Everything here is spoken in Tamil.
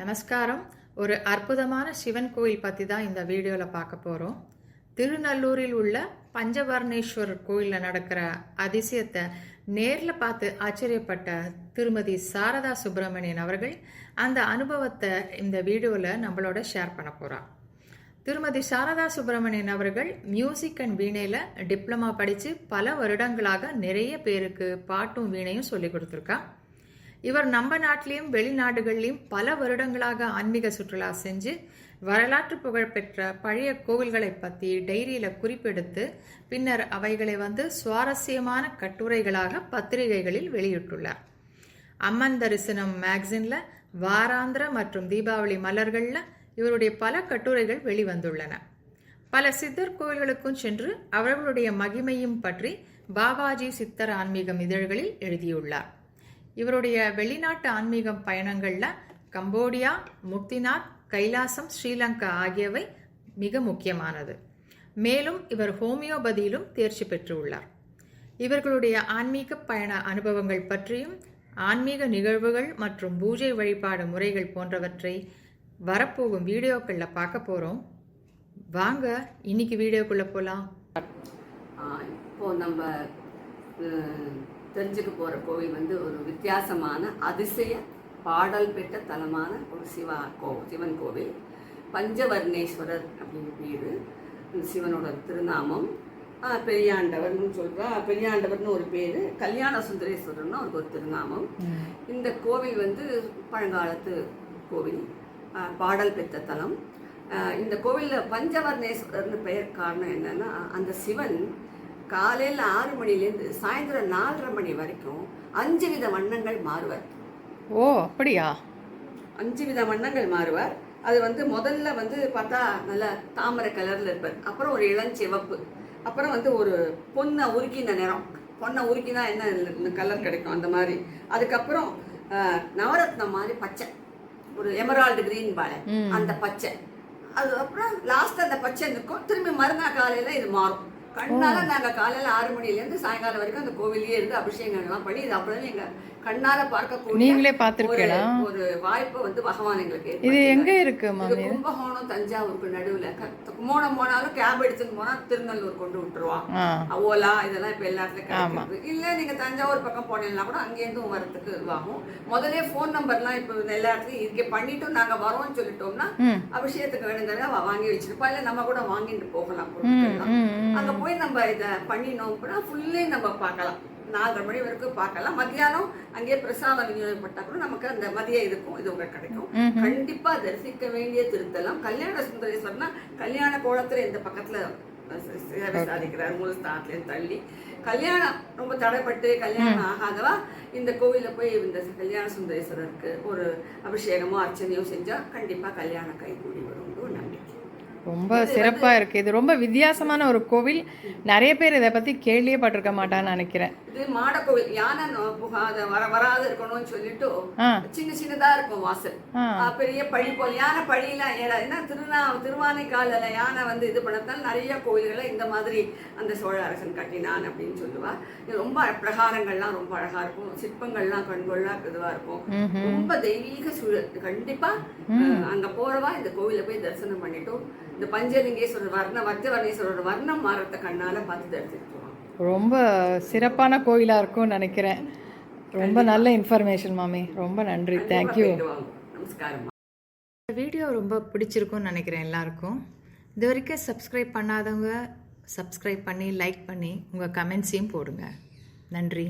நமஸ்காரம். ஒரு அற்புதமான சிவன் கோயில் பற்றி தான் இந்த வீடியோவில் பார்க்க போகிறோம் திருநல்லூரில் உள்ள பஞ்சவர்ணேஸ்வரர் கோயிலில் நடக்கிற அதிசயத்தை நேரில் பார்த்து ஆச்சரியப்பட்ட திருமதி சாரதா சுப்பிரமணியன் அவர்கள் அந்த அனுபவத்தை இந்த வீடியோவில் நம்மளோட ஷேர் பண்ண போகிறான் திருமதி சாரதா சுப்பிரமணியன் அவர்கள் மியூசிக் அண்ட் வீணையில் டிப்ளமா படித்து பல வருடங்களாக நிறைய பேருக்கு பாட்டும் வீணையும் சொல்லி கொடுத்துருக்கா. இவர் நம்ம நாட்டிலையும் வெளிநாடுகள்லையும் பல வருடங்களாக ஆன்மீக சுற்றுலா செஞ்சு வரலாற்று புகழ்பெற்ற பழைய கோவில்களை பற்றி டைரியில் குறிப்பெடுத்து பின்னர் அவைகளை வந்து சுவாரஸ்யமான கட்டுரைகளாக பத்திரிகைகளில் வெளியிட்டுள்ளார். அம்மன் தரிசனம் மேக்சினில் வாராந்திர மற்றும் தீபாவளி மலர்களில் இவருடைய பல கட்டுரைகள் வெளிவந்துள்ளன. பல சித்தர் கோவில்களுக்கும் சென்று அவர்களுடைய மகிமையும் பற்றி பாபாஜி சித்தர் ஆன்மீகம் இதழ்களில் எழுதியுள்ளார். இவருடைய வெளிநாட்டு ஆன்மீகம் பயணங்களில் கம்போடியா முக்திநாத் கைலாசம் ஸ்ரீலங்கா ஆகியவை மிக முக்கியமானது. மேலும் இவர் ஹோமியோபதியிலும் தேர்ச்சி பெற்றுள்ளார். இவர்களுடைய ஆன்மீக பயண அனுபவங்கள் பற்றியும் ஆன்மீக நிகழ்வுகள் மற்றும் பூஜை வழிபாடு முறைகள் போன்றவற்றை வரப்போகும் வீடியோக்களில் பார்க்க போகிறோம் வாங்க இன்னைக்கு வீடியோக்குள்ளே போகலாம் ஆஹ் இப்போ நம்ம தெரிஞ்சுக்க போற கோவில் வந்து ஒரு வித்தியாசமான அதிசய பாடல் பெற்ற தலமான ஒரு சிவா கோ சிவன் கோவில். பஞ்சவர்ணேஸ்வரர் அப்படின்னு பேரு. சிவனோட திருநாமம். பெரியாண்டவர்னு சொல்றா. பெரியாண்டவர்னு ஒரு பேரு. கல்யாண சுந்தரேஸ்வரர்னு அவருக்கு ஒரு திருநாமம். இந்த கோவில் வந்து பழங்காலத்து கோவில். பாடல் பெற்ற தலம். இந்த கோவிலில் பஞ்சவர்ணேஸ்வரர்னு பெயர் காரணம் என்னன்னா அந்த சிவன் காலையில் ஆறு மணிலேருந்து சாயந்தரம் நாலரை மணி வரைக்கும் அஞ்சு வித வண்ணங்கள் மாறுவார். ஓ அப்படியா? அஞ்சு வித வண்ணங்கள் மாறுவார். அது வந்து முதல்ல வந்து பார்த்தா நல்ல தாமரை கலரில் இருப்பார். அப்புறம் ஒரு இளஞ்சிவப்பு. அப்புறம் வந்து ஒரு பொண்ணை உருக்கின நிறம். பொண்ணை உருக்கினா என்ன கலர் கிடைக்கும் அந்த மாதிரி. அதுக்கப்புறம் நவரத்னம் மாதிரி பச்சை. ஒரு எமரால்டு கிரீன் பாலை அந்த பச்சை. அது அப்புறம் லாஸ்ட் அந்த பச்சை நிற்கும். திரும்பி மறுநாள் காலையில இது மாறும். கண்ணால நாங்க காலையில ஆறு மணில இருந்து சாயங்காலம் வரைக்கும் அந்த கோவிலே இருந்து அபிஷேகங்கள்லாம் பண்ணி இது அப்படியே எங்க கண்ணால பார்க்கக்கூடிய நீங்களே ஒரு பார்த்திருக்கீங்களா ஒரு வாய்ப்பு வந்து பகவான் எங்களுக்கு இது. எங்க இருக்கு கும்பகோணம் தஞ்சாவூருக்கு நடுவுல. க- கும்பகோணம் போனாலும் கேப் எடுத்துன்னு போனா திருநெல்லூர் கொண்டு விட்டுருவான். ஓலா இதெல்லாம் இப்ப எல்லா இடத்துலயும் இல்ல நீங்க தஞ்சாவூர் பக்கம் போனீங்கன்னா கூட அங்கேருந்தும் வரதுக்கு இதுவாகும். முதல்ல ஃபோன் நம்பர்லாம் இப்போ எல்லா இடத்துலயும் இதுக்கே பண்ணிட்டும் நாங்க வரோம்னு சொல்லிட்டோம்னா அபிஷேகத்துக்கு வேணுங்கிறத வாங்கி வச்சிருப்பா இல்ல நம்ம கூட வாங்கிட்டு போகலாம். அங்க போய் நம்ம இத பண்ணினோம் அப்படின்னா ஃபுல்லே நம்ம பார்க்கலாம். நாலரை மணி வரைக்கும் பார்க்கலாம். மத்தியானம் அங்கேயே பிரசாதம் விநியோகப்பட்டா கூட நமக்கு அந்த மதிய இதுக்கும் இது உங்களுக்கு கிடைக்கும். கண்டிப்பா தரிசிக்க வேண்டிய திருத்தலம். கல்யாண சுந்தரேஸ்வரர்னா கல்யாண கோலத்துல இந்த பக்கத்துல சேவை சாதிக்கிறார். மூல ஸ்தானத்துலேருந்து தள்ளி. கல்யாணம் ரொம்ப தடைப்பட்டு கல்யாணம் ஆகாதவா? இந்த கோவில்ல போய் இந்த கல்யாண சுந்தரேஸ்வரருக்கு ஒரு அபிஷேகமோ அர்ச்சனையோ செஞ்சா கண்டிப்பா கல்யாணம் கைகூடி ரொம்ப சிறப்பா இருக்கு. இது ரொம்ப வித்தியாசமான ஒரு கோவில். நிறைய பேர் இதை பத்தி கேள்வியே பட்டிருக்க மாட்டான்னு நினைக்கிறேன். இது மாட கோவில். யானை புகாத வர வராத இருக்கணும்னு சொல்லிட்டு சின்ன சின்னதா இருக்கும் வாசல். பெரிய பழி போல் யானை பழியெல்லாம் ஏடா என்ன திருநா திருவானை காலில் யானை வந்து இது பண்ணதால் நிறைய கோயில்களை இந்த மாதிரி அந்த சோழ அரசன் கட்டினான் அப்படின்னு சொல்லுவா. இது ரொம்ப பிரகாரங்கள்லாம் ரொம்ப அழகா இருக்கும். சிற்பங்கள்லாம் கண்கொள்ளா இதுவா இருக்கும். ரொம்ப தெய்வீக சூழல். கண்டிப்பா அஹ், அங்க போறவா இந்த கோவில போய் தரிசனம் பண்ணிட்டும் இந்த பஞ்சலிங்கேஸ்வரர் வர்ண வர்த்தவர்ணேஸ்வரர் வர்ணம் மாறத்த கண்ணால பார்த்து போவாங்க ரொம்ப சிறப்பான கோயிலா இருக்கும்னு நினைக்கிறேன். ரொம்ப நல்ல இன்ஃபர்மேஷன் மாமி. ரொம்ப நன்றி. தேங்க்யூ. நமஸ்காரம். இந்த வீடியோ ரொம்ப பிடிச்சிருக்கும்னு நினைக்கிறேன் எல்லாருக்கும். இது வரைக்கும் சப்ஸ்கிரைப் பண்ணாதவங்க சப்ஸ்கிரைப் பண்ணி லைக் பண்ணி உங்கள் கமெண்ட்ஸையும் போடுங்க. நன்றி.